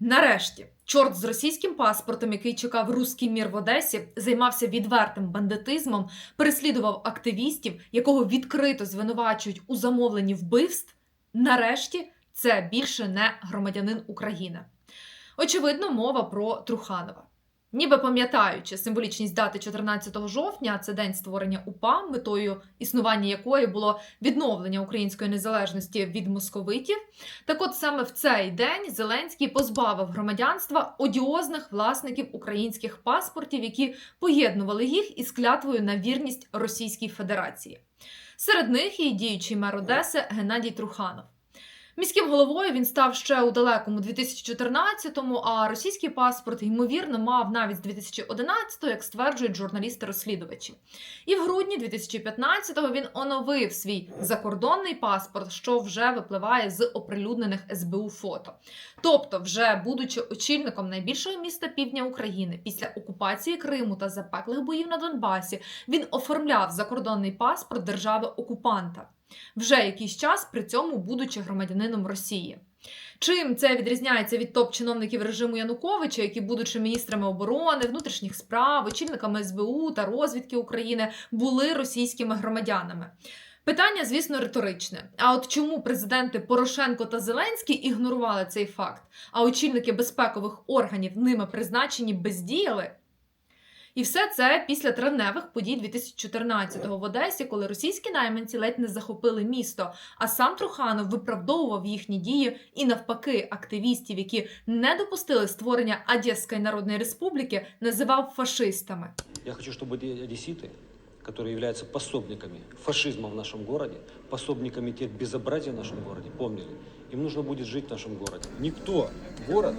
Нарешті, чорт з російським паспортом, який чекав руський мір в Одесі, займався відвертим бандитизмом, переслідував активістів, якого відкрито звинувачують у замовленні вбивств. Нарешті це більше не громадянин України. Очевидно, мова про Труханова. Ніби пам'ятаючи символічність дати 14 жовтня, це день створення УПА, метою існування якої було відновлення української незалежності від московитів. Так от саме в цей день Зеленський позбавив громадянства одіозних власників українських паспортів, які поєднували їх із клятвою на вірність Російській Федерації. Серед них і діючий мер Одеси Геннадій Труханов. Міським головою він став ще у далекому 2014-му, а російський паспорт, ймовірно, мав навіть з 2011-го, як стверджують журналісти-розслідувачі. І в грудні 2015-го він оновив свій закордонний паспорт, що вже випливає з оприлюднених СБУ фото. Тобто, вже будучи очільником найбільшого міста півдня України після окупації Криму та запеклих боїв на Донбасі, він оформляв закордонний паспорт держави окупанта вже якийсь час при цьому будучи громадянином Росії. Чим це відрізняється від топ-чиновників режиму Януковича, які, будучи міністрами оборони, внутрішніх справ, очільниками СБУ та розвідки України, були російськими громадянами? Питання, звісно, риторичне. А от чому президенти Порошенко та Зеленський ігнорували цей факт, а очільники безпекових органів ними призначені бездіяли? І все це після травневих подій 2014-го в Одесі, коли російські найманці ледь не захопили місто. А сам Труханов виправдовував їхні дії і навпаки активістів, які не допустили створення Одеської Народної Республіки, називав фашистами. Я хочу, чтобы эти одесситы, которые являются пособниками фашизма в нашем городе, пособниками тех безобразий в нашем городе, помнили, им нужно будет жить в нашем городе. Никто город,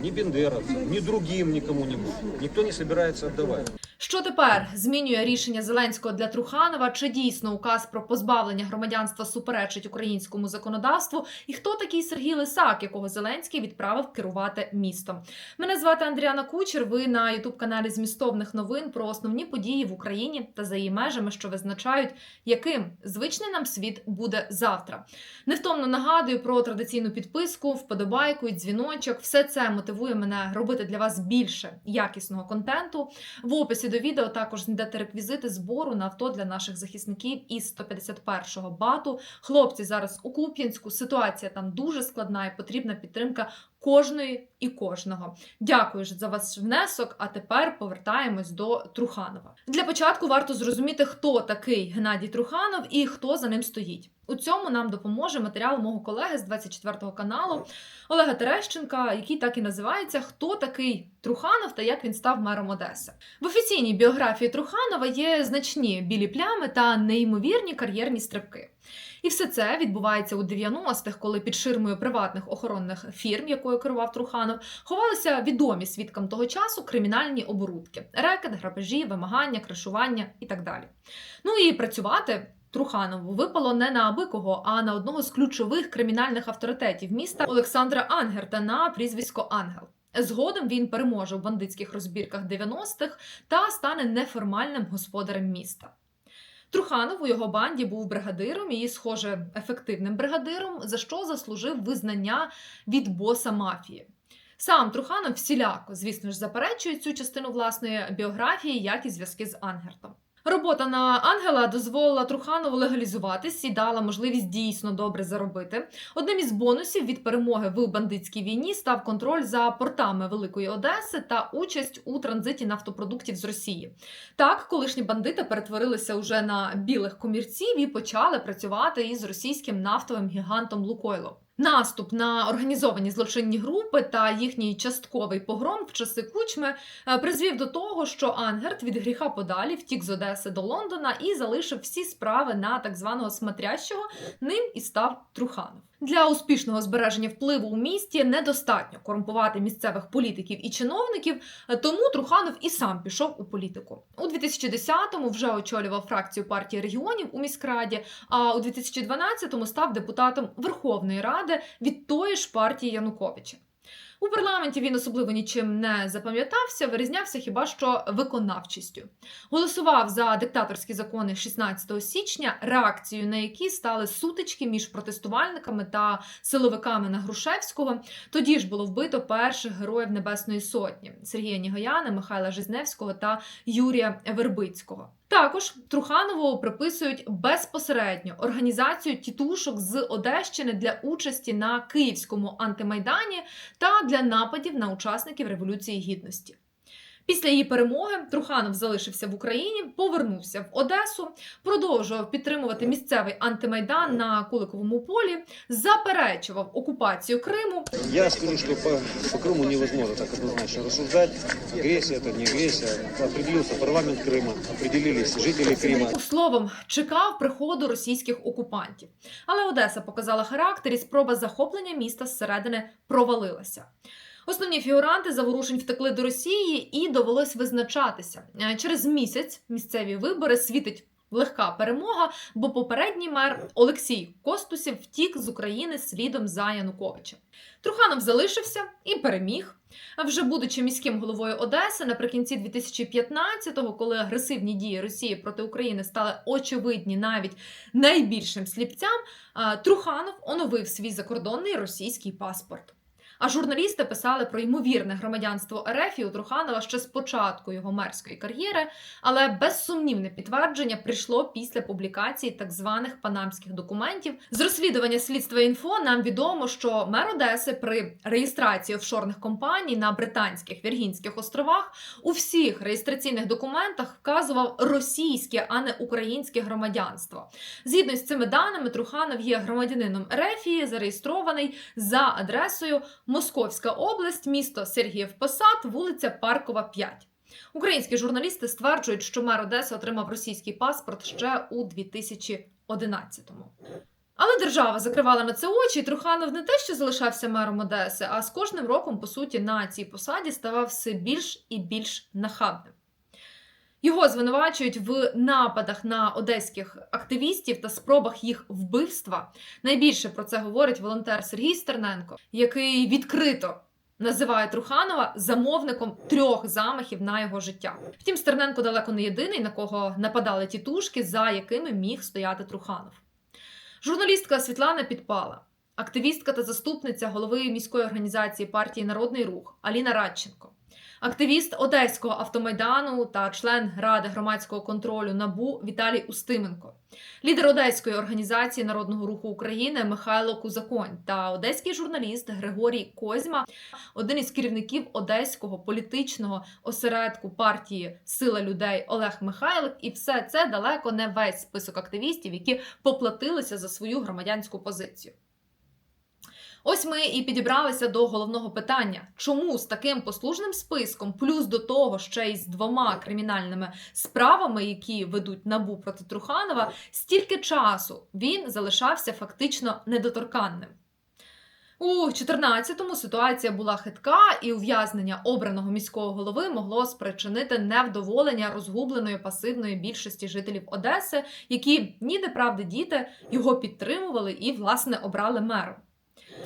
ни бендеровцам, ни другим никому не будет. Никто не собирается отдавать. Що тепер змінює рішення Зеленського для Труханова? Чи дійсно указ про позбавлення громадянства суперечить українському законодавству? І хто такий Сергій Лисак, якого Зеленський відправив керувати містом? Мене звати Андріана Кучер. Ви на ютуб каналі Змістовних новин про основні події в Україні та за її межами, що визначають, яким звичний нам світ буде завтра. Невтомно нагадую про традиційну підписку, вподобайку і дзвіночок. Все це мотивує мене робити для вас більше якісного контенту. В описі до відео також знайдете реквізити збору на авто для наших захисників із 151-го бату. Хлопці зараз у Куп'янську. Ситуація там дуже складна і потрібна підтримка кожної і кожного. Дякую ж за ваш внесок. А тепер повертаємось до Труханова. Для початку варто зрозуміти, хто такий Геннадій Труханов і хто за ним стоїть. У цьому нам допоможе матеріал мого колеги з 24-го каналу Олега Терещенка, який так і називається Хто такий Труханов та як він став мером Одеси. В офіційній біографії Труханова є значні білі плями та неймовірні кар'єрні стрибки. І все це відбувається у 90-х, коли під ширмою приватних охоронних фірм, якою керував Труханов, ховалися відомі свідкам того часу кримінальні оборудки: рекет, грабежі, вимагання, кришування і так далі. Ну і працювати. Труханову випало не на аби кого, а на одного з ключових кримінальних авторитетів міста Олександра Ангерта на прізвисько Ангел. Згодом він переможе в бандитських розбірках 90-х та стане неформальним господарем міста. Труханов у його банді був бригадиром і, схоже, ефективним бригадиром, за що заслужив визнання від боса мафії. Сам Труханов всіляко, звісно ж, заперечує цю частину власної біографії, як і зв'язки з Ангертом. Робота на Ангела дозволила Труханову легалізуватись і дала можливість дійсно добре заробити. Одним із бонусів від перемоги в бандитській війні став контроль за портами Великої Одеси та участь у транзиті нафтопродуктів з Росії. Так, колишні бандити перетворилися уже на білих комірців і почали працювати із російським нафтовим гігантом Лукойло. Наступ на організовані злочинні групи та їхній частковий погром в часи кучми е, призвів до того, що Ангерт від гріха подалі втік з Одеси до Лондона і залишив всі справи на так званого смотрящого. Ним і став Труханов. Для успішного збереження впливу у місті недостатньо корумпувати місцевих політиків і чиновників, тому Труханов і сам пішов у політику. У 2010-му вже очолював фракцію партії регіонів у міськраді, а у 2012-му став депутатом Верховної Ради від тої ж партії Януковича. У парламенті він особливо нічим не запам'ятався, вирізнявся хіба що виконавчістю. Голосував за диктаторські закони 16 січня, реакцією на які стали сутички між протестувальниками та силовиками на Грушевського. Тоді ж було вбито перших героїв Небесної Сотні Сергія Нігояна, Михайла Жизневського та Юрія Вербицького. Також Труханову приписують безпосередньо організацію тітушок з Одещини для участі на київському антимайдані та для нападів на учасників Революції Гідності. Після її перемоги Труханов залишився в Україні, повернувся в Одесу, продовжував підтримувати місцевий антимайдан на Куликовому полі, заперечував окупацію Криму Я скажу, что по, по Крыму невозможно так однозначно рассуждать. Агрессия это не агрессия. Определился парламент Крыма, определились жители Крыма. Словом, чекав приходу російських окупантів. Але Одеса показала характер, і спроба захоплення міста зсередини провалилася. Основні фігуранти заворушень втекли до Росії і довелось визначатися. Е, Через місяць місцеві вибори світить легка перемога, бо попередній мер Олексій Костусів втік з України слідом за Януковичем. Труханов залишився і переміг. Вже будучи міським головою Одеси, наприкінці 2015-го, коли агресивні дії Росії проти України стали очевидні навіть найбільшим сліпцям, Труханов оновив свій закордонний російський паспорт. А журналісти писали про ймовірне громадянство РФ і у Труханова ще з початку його мерської кар'єри, але безсумнівне підтвердження прийшло після публікації так званих панамських документів. З розслідування слідства інфо нам відомо, що мер Одеси при реєстрації офшорних компаній на британських Віргінських островах у всіх реєстраційних документах вказував російське, а не українське громадянство. Згідно з цими даними, Труханов є громадянином Ерефії, зареєстрований за адресою Московська область, місто Сергіїв Посад, вулиця Паркова, 5. Українські журналісти стверджують, що мер Одеси отримав російський паспорт ще у 2011-му. Але держава закривала на це очі, і Труханов не те, що залишався мером Одеси, а з кожним роком, по суті, на цій посаді ставав все більш і більш нахабним. Його звинувачують в нападах на одеських активістів та спробах їх вбивства. Найбільше про це говорить волонтер Сергій Стерненко, який відкрито називає Труханова замовником трьох замахів на його життя. Втім, Стерненко далеко не єдиний, на кого нападали тітушки, за якими міг стояти Труханов. Журналістка Світлана Підпала, активістка та заступниця голови міської організації партії Народний рух Аліна Радченко. Активіст Одеського автомайдану та член ради громадського контролю НАБУ Віталій Устименко, лідер Одеської організації народного руху України Михайло Кузаконь та одеський журналіст Григорій Козьма, один із керівників одеського політичного осередку партії Сила людей Олег Михайлик. І все це далеко не весь список активістів, які поплатилися за свою громадянську позицію. Ось ми і підібралися до головного питання: чому з таким послужним списком, плюс до того ще й з двома кримінальними справами, які ведуть набу проти Труханова, стільки часу він залишався фактично недоторканним. У 14-му ситуація була хитка, і ув'язнення обраного міського голови могло спричинити невдоволення розгубленої пасивної більшості жителів Одеси, які ніде правди діти його підтримували і, власне, обрали мером.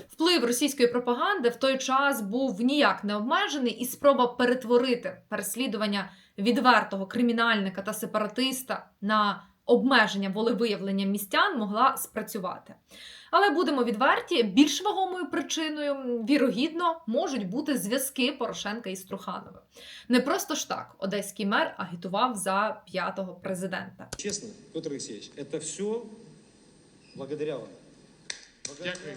Вплив російської пропаганди в той час був ніяк не обмежений, і спроба перетворити переслідування відвертого кримінальника та сепаратиста на обмеження волевиявлення містян могла спрацювати. Але будемо відверті, більш вагомою причиною, вірогідно, можуть бути зв'язки Порошенка із Трухановим. Не просто ж так одеський мер агітував за п'ятого президента. Честно, Петр Алексеевич, это все благодаря вам. Благодаря Дякую.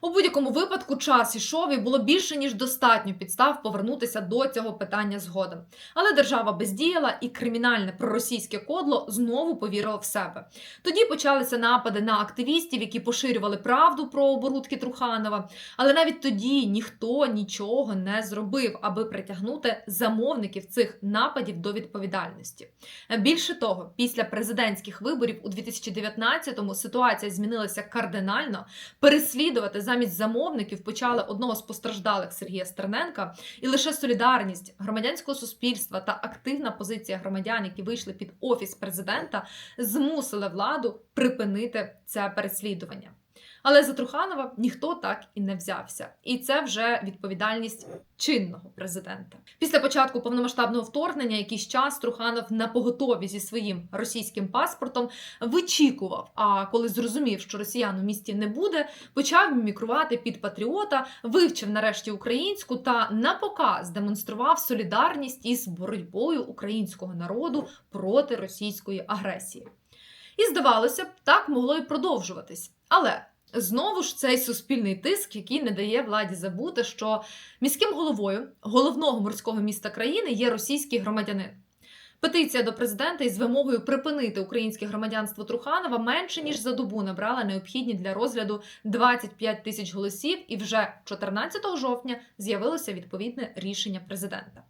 У будь-якому випадку час ішов і було більше ніж достатньо підстав повернутися до цього питання згодом. Але держава бездіяла, і кримінальне проросійське кодло знову повірило в себе. Тоді почалися напади на активістів, які поширювали правду про оборудки Труханова. Але навіть тоді ніхто нічого не зробив, аби притягнути замовників цих нападів до відповідальності. Більше того, після президентських виборів у 2019-му ситуація змінилася кардинально. Переслідувати замість замовників почали одного з постраждалих Сергія Стерненка, і лише солідарність громадянського суспільства та активна позиція громадян, які вийшли під офіс президента, змусили владу припинити це переслідування. Але за Труханова ніхто так і не взявся. І це вже відповідальність чинного президента. Після початку повномасштабного вторгнення якийсь час Труханов на поготові зі своїм російським паспортом вичікував. А коли зрозумів, що росіян у місті не буде, почав мімікрувати під патріота, вивчив нарешті українську та на показ демонстрував солідарність із боротьбою українського народу проти російської агресії. І здавалося б, так могло й продовжуватись. Але знову ж цей суспільний тиск, який не дає владі забути, що міським головою головного морського міста країни є російський громадянин. Петиція до президента із вимогою припинити українське громадянство Труханова менше ніж за добу набрала необхідні для розгляду 25 тисяч голосів, і вже 14 жовтня з'явилося відповідне рішення президента.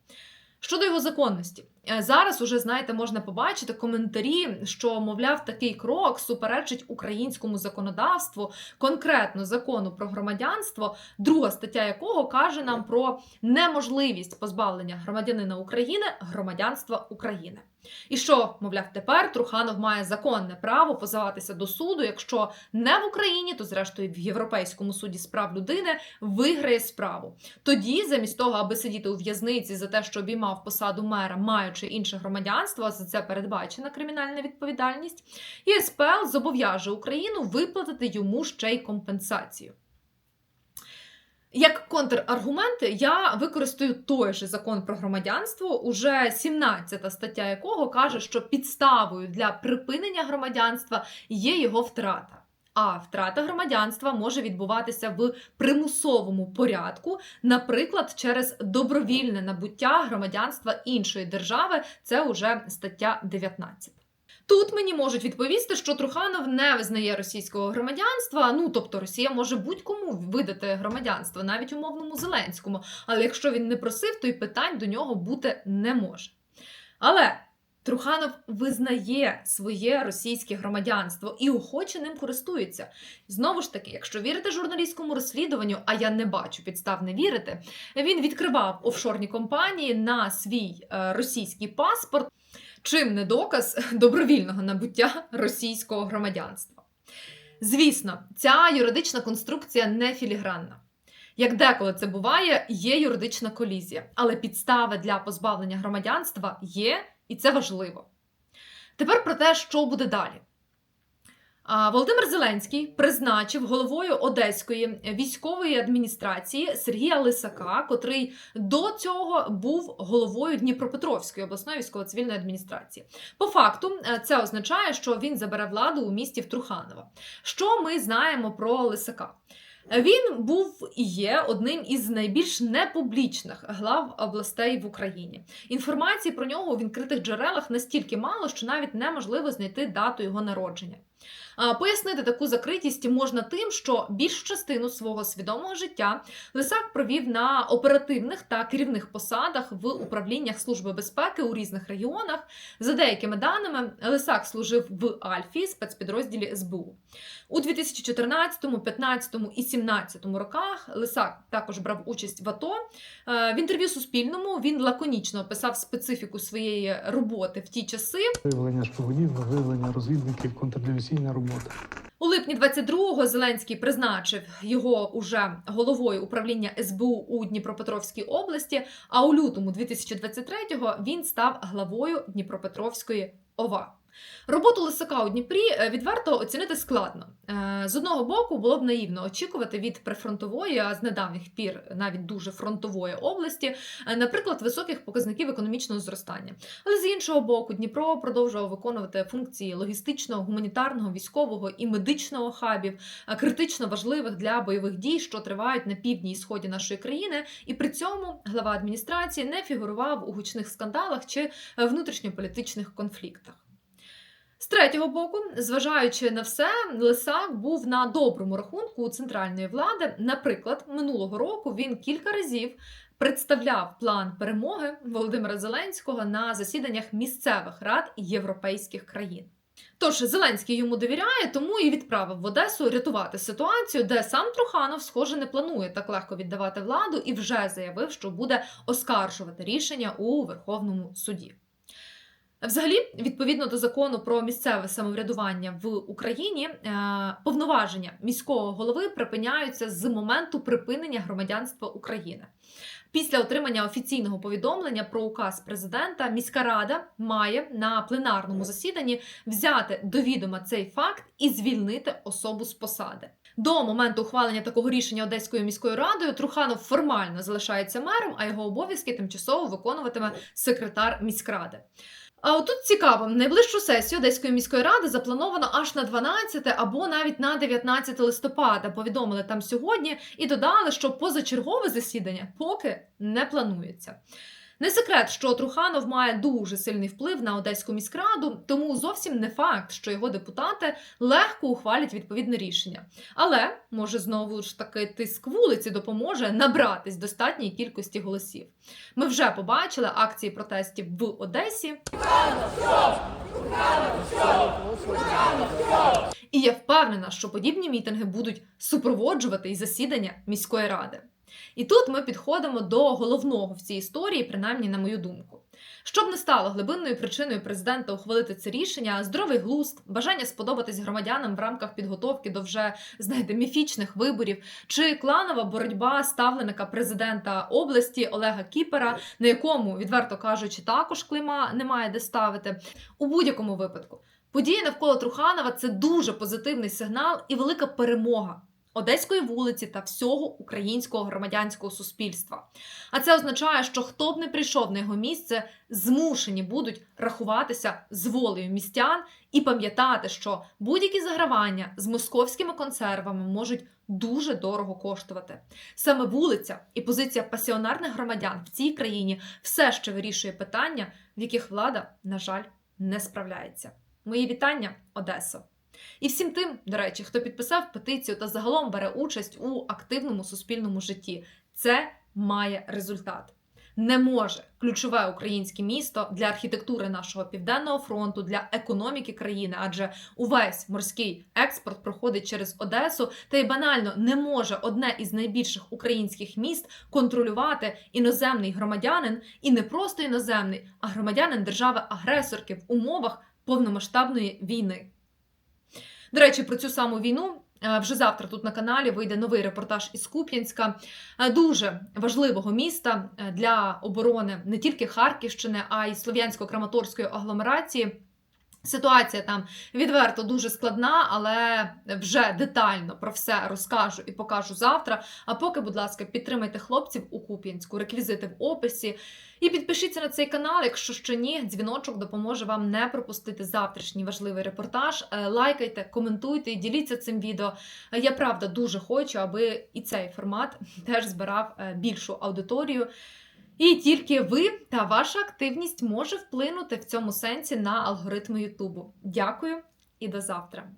Щодо його законності, зараз уже знаєте, можна побачити коментарі, що мовляв такий крок суперечить українському законодавству, конкретно закону про громадянство, друга стаття якого каже нам про неможливість позбавлення громадянина України громадянства України. І що, мовляв, тепер Труханов має законне право позиватися до суду, якщо не в Україні, то зрештою в Європейському суді з прав людини виграє справу. Тоді, замість того, аби сидіти у в'язниці за те, що обіймав посаду мера, маючи інше громадянство, за це передбачена кримінальна відповідальність, ЄСПЛ зобов'яже Україну виплатити йому ще й компенсацію. Як контраргумент я використаю той же закон про громадянство, уже 17 стаття якого каже, що підставою для припинення громадянства є його втрата. А втрата громадянства може відбуватися в примусовому порядку, наприклад, через добровільне набуття громадянства іншої держави. Це уже стаття 19. Тут мені можуть відповісти, що Труханов не визнає російського громадянства. Ну тобто Росія може будь-кому видати громадянство, навіть умовному Зеленському. Але якщо він не просив, то й питань до нього бути не може. Але Труханов визнає своє російське громадянство і охоче ним користується. Знову ж таки, якщо вірити журналістському розслідуванню, а я не бачу підстав не вірити, він відкривав офшорні компанії на свій е, російський паспорт. Чим не доказ добровільного набуття російського громадянства. Звісно, ця юридична конструкція не філігранна. Як деколи це буває, є юридична колізія, але підстави для позбавлення громадянства є, і це важливо. Тепер про те, що буде далі. Володимир Зеленський призначив головою Одеської військової адміністрації Сергія Лисака, котрий до цього був головою Дніпропетровської обласної військово-цивільної адміністрації. По факту, е, це означає, що він забере владу у місті в Труханово. Що ми знаємо про Лисака? Він був і є одним із найбільш непублічних глав областей в Україні. Інформації про нього у відкритих джерелах настільки мало, що навіть неможливо знайти дату його народження. Пояснити таку закритість можна тим, що більшу частину свого свідомого життя Лисак провів на оперативних та керівних посадах в управліннях Служби безпеки у різних регіонах. За деякими даними, Лисак служив в Альфі спецпідрозділі СБУ. У 2014, 15 і 2017 роках Лисак також брав участь в АТО. Е, В інтерв'ю Суспільному він лаконічно описав специфіку своєї роботи в ті часи. Виявлення шпигунів, виявлення розвідників, контрдивізійна робота. У липні 22-го Зеленський призначив його уже головою управління СБУ у Дніпропетровській області. А у лютому 2023-го він став главою Дніпропетровської ОВА. Роботу Лисака у Дніпрі е, відверто оцінити складно. Е, З одного боку, було б наївно очікувати від прифронтової, а з недавніх пір навіть дуже фронтової області, е, наприклад, високих показників економічного зростання. Але з іншого боку, Дніпро продовжував виконувати функції логістичного, гуманітарного, військового і медичного хабів, критично важливих для бойових дій, що тривають на півдні і сході нашої країни. І при цьому глава адміністрації не фігурував у гучних скандалах чи внутрішньополітичних конфліктах. З третього боку, зважаючи на все, Лисак був на доброму рахунку у центральної влади. Наприклад, минулого року він кілька разів представляв план перемоги Володимира Зеленського на засіданнях місцевих рад європейських країн. Тож Зеленський йому довіряє, тому і відправив в Одесу рятувати ситуацію, де сам Труханов, схоже, не планує так легко віддавати владу і вже заявив, що буде оскаржувати рішення у Верховному суді. Взагалі, відповідно до закону про місцеве самоврядування в Україні, е, повноваження міського голови припиняються з моменту припинення громадянства України. Після отримання офіційного повідомлення про указ президента, міська рада має на пленарному засіданні взяти до відома цей факт і звільнити особу з посади. До моменту ухвалення такого рішення Одеською міською радою Труханов формально залишається мером, а його обов'язки тимчасово виконуватиме секретар міськради. А отут цікаво, найближчу сесію Одеської міської ради заплановано аж на 12 або навіть на 19 листопада. Повідомили там сьогодні і додали, що позачергове засідання поки не планується. Не секрет, що Труханов має дуже сильний вплив на Одеську міськраду, тому зовсім не факт, що його депутати легко ухвалять відповідне рішення. Але може знову ж таки тиск вулиці допоможе набратись достатньої кількості голосів. Ми вже побачили акції протестів в Одесі. І я впевнена, що подібні мітинги будуть супроводжувати і засідання міської ради. І тут ми підходимо до головного в цій історії, принаймні на мою думку. Щоб не стало глибинною причиною президента ухвалити це рішення, здоровий глузд, бажання сподобатись громадянам в рамках підготовки до вже знаєте міфічних виборів, чи кланова боротьба ставленика президента області Олега Кіпера, на якому, відверто кажучи, також клейма немає де ставити. У будь-якому випадку події навколо Труханова це дуже позитивний сигнал і велика перемога. Одеської вулиці та всього українського громадянського суспільства. А це означає, що хто б не прийшов на його місце, змушені будуть рахуватися з волею містян і пам'ятати, що будь-які загравання з московськими консервами можуть дуже дорого коштувати. Саме вулиця і позиція пасіонарних громадян в цій країні все ще вирішує питання, в яких влада, на жаль, не справляється. Мої вітання, Одесо! І всім тим, до речі, хто підписав петицію та загалом бере участь у активному суспільному житті, це має результат. Не може ключове українське місто для архітектури нашого південного фронту, для економіки країни, адже увесь морський експорт проходить через Одесу, та й банально не може одне із найбільших українських міст контролювати іноземний громадянин, і не просто іноземний, а громадянин держави-агресорки в умовах повномасштабної війни. До речі, про цю саму війну. е, Вже завтра тут на каналі вийде новий репортаж із Куп'янська, е, дуже важливого міста е, для оборони не тільки Харківщини, а й Слов'янсько-Краматорської агломерації. Ситуація там відверто дуже складна, але вже детально про все розкажу і покажу завтра. А поки, будь ласка, підтримайте хлопців у Куп'янську, реквізити в описі. І підпишіться на цей канал, якщо ще ні, дзвіночок допоможе вам не пропустити завтрашній важливий репортаж. Е, Лайкайте, коментуйте і діліться цим відео. Я правда дуже хочу, аби і цей формат теж збирав е, більшу аудиторію. І тільки ви та ваша активність може вплинути в цьому сенсі на алгоритми Ютубу. Дякую і до завтра.